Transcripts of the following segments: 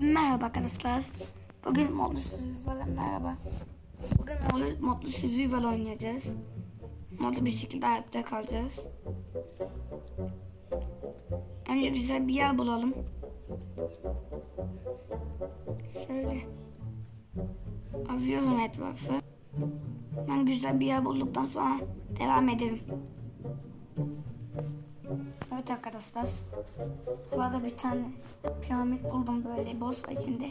Merhaba arkadaşlar. Bugün modlu survival merhaba. Bugün modlu, modlu survival oynayacağız. Modlu bir şekilde hayatta kalacağız. Önce güzel bir yer bulalım. Şöyle. Arıyorum etrafı. Ben güzel bir yer bulduktan sonra devam ederim. Evet arkadaşlar. Burada bir tane piramit buldum böyle boz içinde.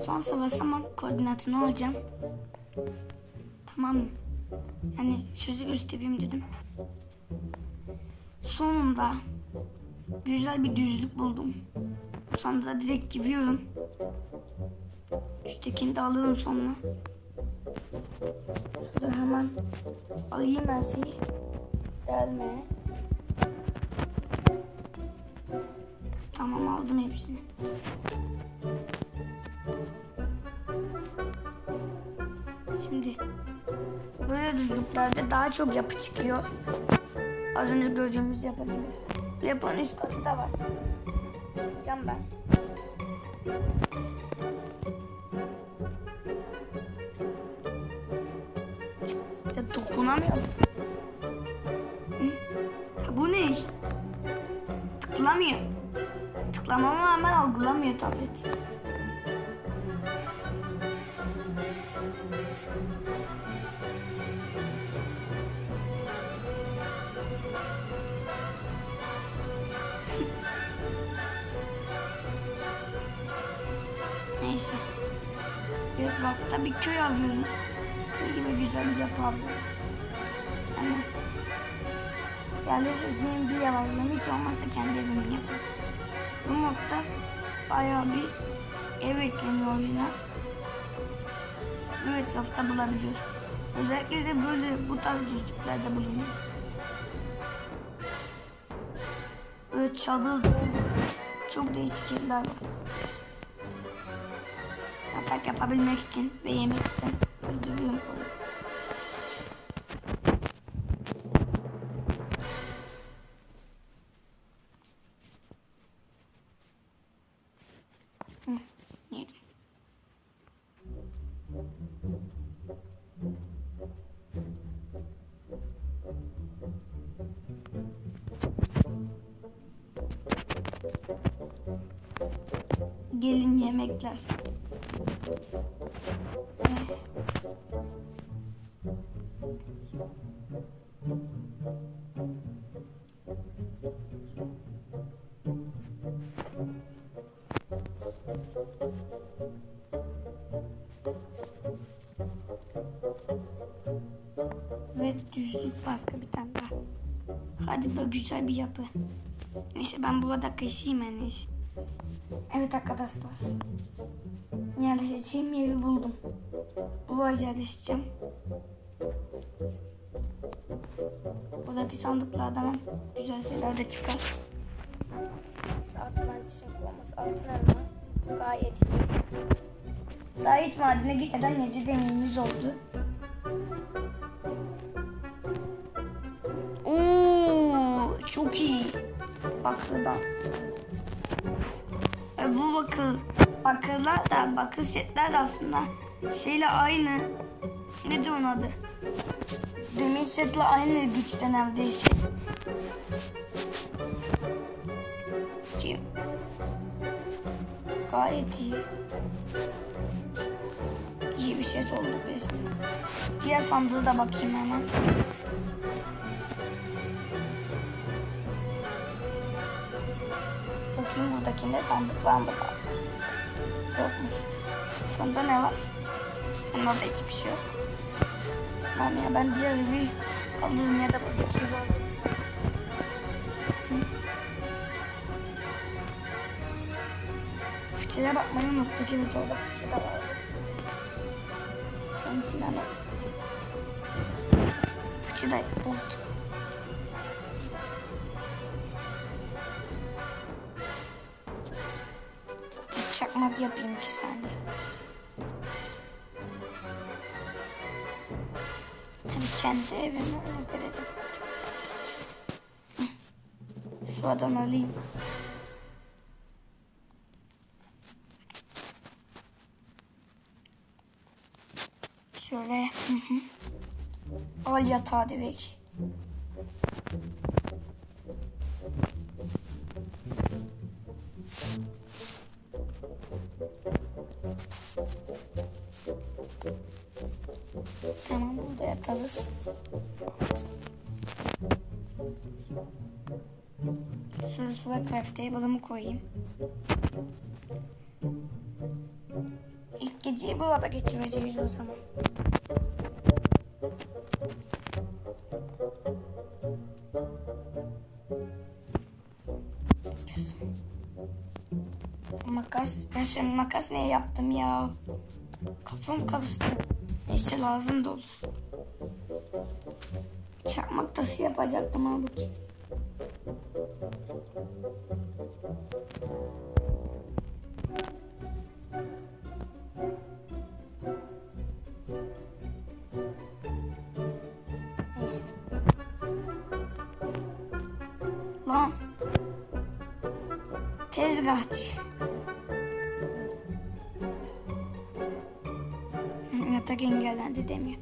Son savaşamam koordinatını alacağım. Tamam mı? Yani sizi göstereyim dedim. Sonunda güzel bir düzlük buldum. Sonra da direkt giriyorum. Üsttekini de alırım sonra. Şurada hemen alayım her şeyi. Delmeye. Tamam aldım hepsini. Şimdi böyle düzlüklerde daha çok yapı çıkıyor. Az önce gördüğümüz yapı gibi. Yapının üst katı da var. Çıkacağım ben. Çıkınca dokunamıyorum. Rağmen algılamıyor tablet. Neyse. Etrafta bir köy alıyorum. Köy gibi güzel bir yapı alıyorum. Yani yerleşeceğim bir yer alıyorum. Hiç olmazsa kendi evimi yapıyorum. Bu modda bayağı bir ev ekleniyor oyuna. Bu etrafta bulabiliyoruz. Özellikle de böyle bu tarz düzlüklerde bulunuyor. Böyle çadır. Çok değişik yerler var. Atak yapabilmek için ve yemek için öldürüyorum Gelin yemekler. Ve düzlük başka bir tane daha. Hadi böyle güzel bir yapı. Neyse ben burada kaşıyım iyisi. Evet arkadaşlar. Yerleşeceğim yeri buldum. Buraya yerleşeceğim. Buradaki sandıklardan güzel şeyler de çıkar. Altın çiçek olması altın elma gayet iyi. Daha hiç madene gitmeden yedi deneyimimiz oldu. Oo, çok iyi. Bakırdan. E, bu bakır, bakırlar da bakır setler aslında şeyle aynı. Ne diyor onun adı? Demir setle aynı güçte neredeyse. Kim? Gayet iyi. İyi bir şey oldu bizim. Diğer sandığı da bakayım hemen. Bakayım buradakinde sandık var mı? Yokmuş. Sonunda ne var? Bunda da hiçbir şey yok. Tamam ya ben diğer evi alırım ya da buradaki Fıçıya bakmayı unuttuk. Evet orada fıçı da vardı. Senin içinden ne fıçı? Fıçı da bozduk. çakmak yapayım iki saniye. Tabii kendi evime öyle vereceğim. Suadan alayım. Şöyle. Hı hı. Al yatağı direkt. Tamam burada yatarız. Şuraya şuraya craft table'ımı koyayım. İlk geceyi burada geçireceğiz o zaman. Makas, ben şimdi makas niye yaptım ya? Kafam karıştı. Neyse lazım da olur. Çakmak taşı yapacaktım halbuki. Hı, Yatak engellendi demiyor.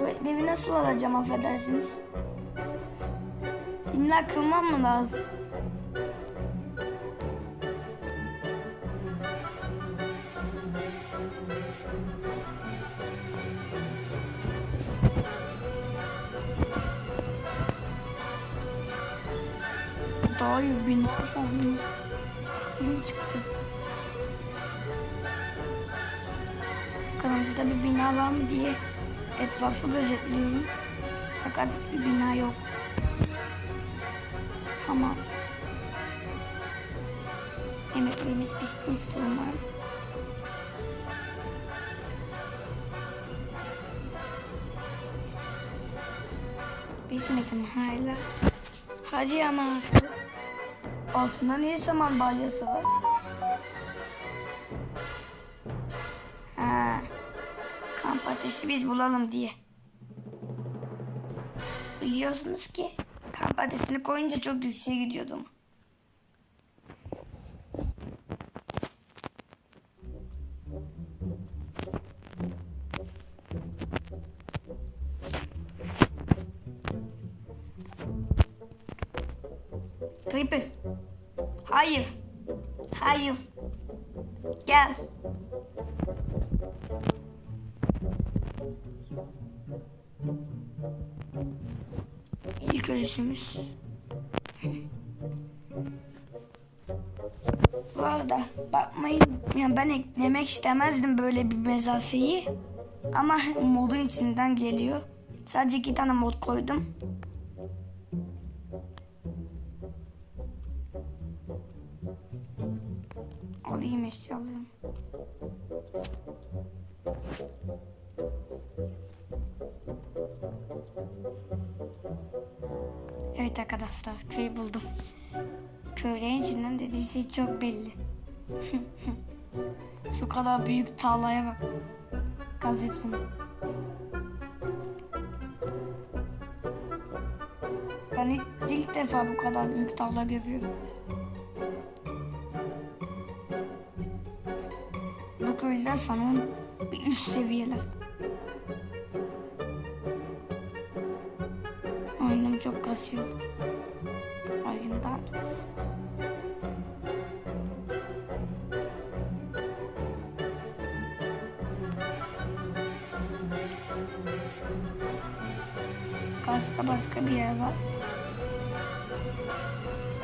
Bu etleri nasıl alacağım affedersiniz? İlla kırmam mı lazım? İyi bina sandım. Aklım çıktı. Kanalımızda bir bina var mı diye etrafı gözetliyorum. Fakat hiçbir bina yok. Tamam. Yemeklerimiz pişmiştir umarım. Pişmedi mi hala? Hadi ama artık. Altında niye saman balyası var? Ha. Kamp ateşi biz bulalım diye. Biliyorsunuz ki kamp ateşini koyunca çok yükseğe gidiyordum. Ölüşümüz. Bu arada bakmayın yani ben eklemek istemezdim böyle bir mezasıyı. Ama modun içinden geliyor. Sadece iki tane mod koydum. Alayım eşyalarımı. Evet arkadaşlar köy buldum. Köylerin içinden dediği şey çok belli. Şu kadar büyük tarlaya bak. Gaz hepsini. Ben ilk, ilk defa bu kadar büyük tarla görüyorum. Bu köyler sanırım bir üst seviyeler. Oyunum çok kasıyor. Oyunda Başka başka bir yer var.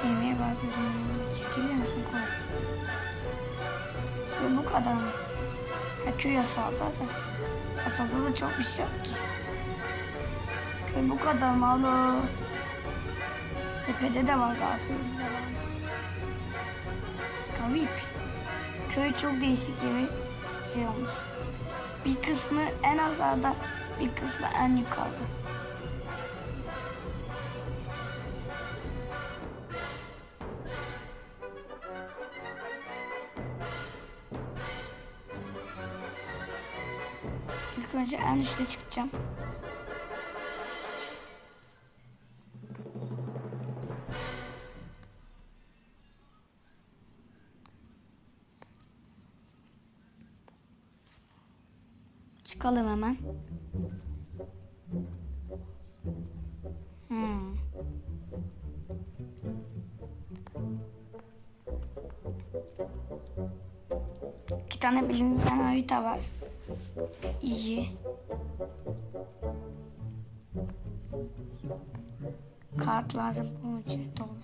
Yemeğe var gözümün önünde. Çekiliyor musun koy? Ve bu kadar mı? Ha, köy yasalda da. Yasalda da çok bir şey yok ki. Köy bu kadar mı? Alo. Tepede de var daha köyde. Garip. Köy çok değişik yeri şey olmuş. Bir kısmı en aşağıda, bir kısmı en yukarıda. İlk önce en üste çıkacağım. Çıkalım hemen. Hmm. İki tane bilinmeyen harita var. İyi. Kart lazım bunun için dolu.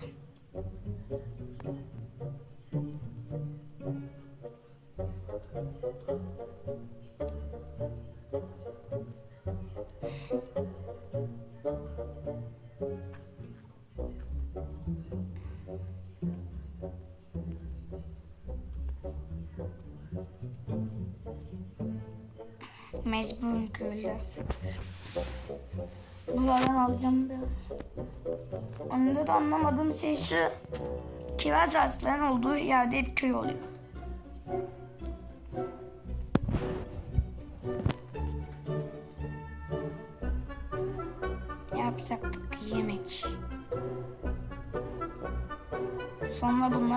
Mecburum köylüler. Buradan alacağım biraz. Onda da anlamadığım şey şu. Kiraz ağaçların olduğu yerde hep köy oluyor.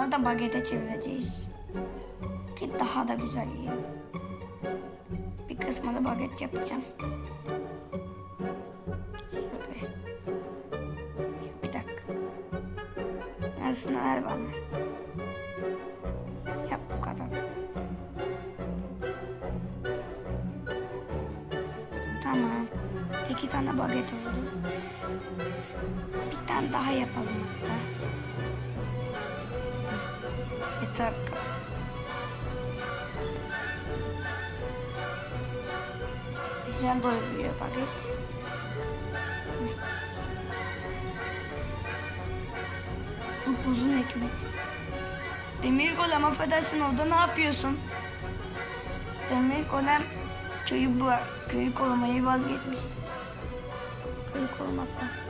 Sonra da bagete çevireceğiz. Ki daha da güzel yiyelim. Bir kısmını baget yapacağım. Şöyle. Bir dakika. Yarısını ver bana. Yap bu kadar. Tamam. İki tane baget oldu. Bir tane daha yapalım hatta. Bu kadar. Güzel doyuruyor baget. Uzun ekmek. Demir golem affedersin orada ne yapıyorsun? Demir golem köyü, köyü korumayı vazgeçmiş. Köyü korumaktan.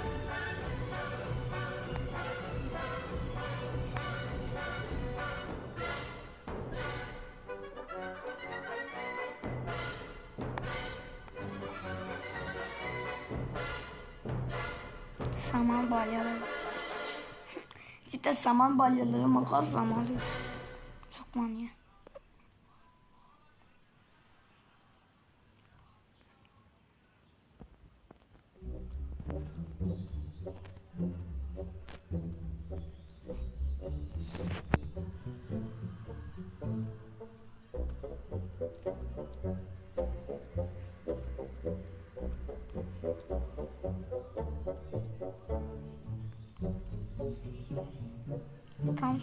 Saman balyaları. Cidden saman balyaları makasla mı alıyor? Çok manyak.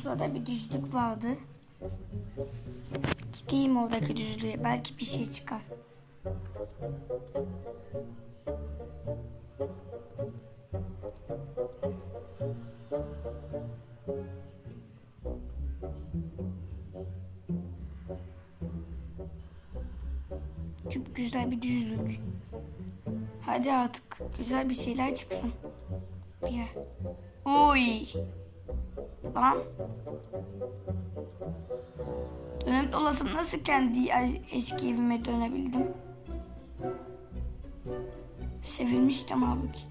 Sırada bir düzlük vardı. Gideyim oradaki düzlüğe. Belki bir şey çıkar. Çok güzel bir düzlük. Hadi artık güzel bir şeyler çıksın. Bir yer. Oy. Lan. Dönüp dolasıp nasıl kendi eski evime dönebildim? Sevilmiştim halbuki.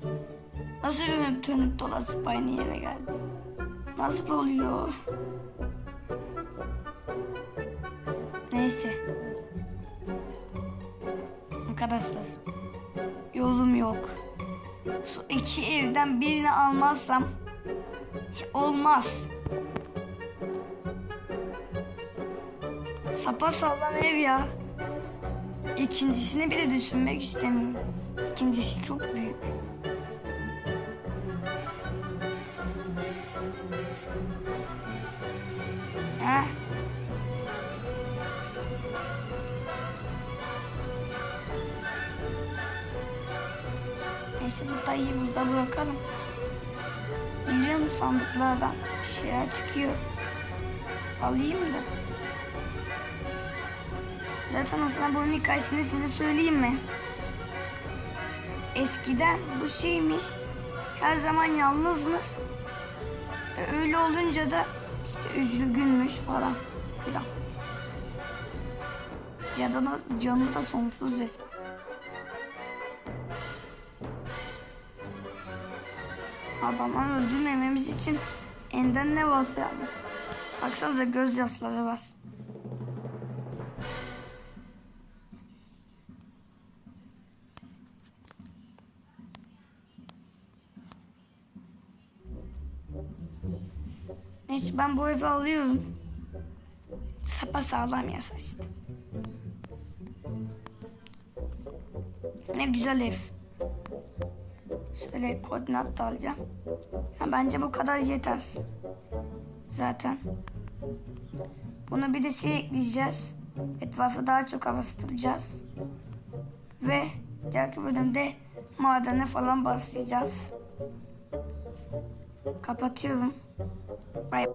Nasıl dönüp dönüp dolasıp aynı yere geldim? Nasıl oluyor? Neyse. Arkadaşlar. Yolum yok. Şu iki evden birini almazsam olmaz. Sapa sağlam ev ya. İkincisini bile düşünmek istemiyorum. İkincisi çok büyük. Heh. Neyse bu dayıyı burada bırakalım. Biliyorum sandıklardan bir şeyler çıkıyor. Alayım da. Zaten aslında bunun hikayesini size söyleyeyim mi? Eskiden bu şeymiş. Her zaman yalnızmış. Öyle olunca da işte üzülgünmüş falan filan. Canı, canı da sonsuz resmen. Adamlar öldürmememiz için enden ne varsa yapmış. Baksanıza gözyaşları var. Ben bu evi alıyorum. Sapa sağlam yasa işte. Ne güzel ev. Şöyle koordinat da alacağım. Ya bence bu kadar yeter. Zaten. Bunu bir de şey ekleyeceğiz. Etrafı daha çok havasıtıracağız. Ve diğerki bölümde madene falan başlayacağız. Kapatıyorum. Bye.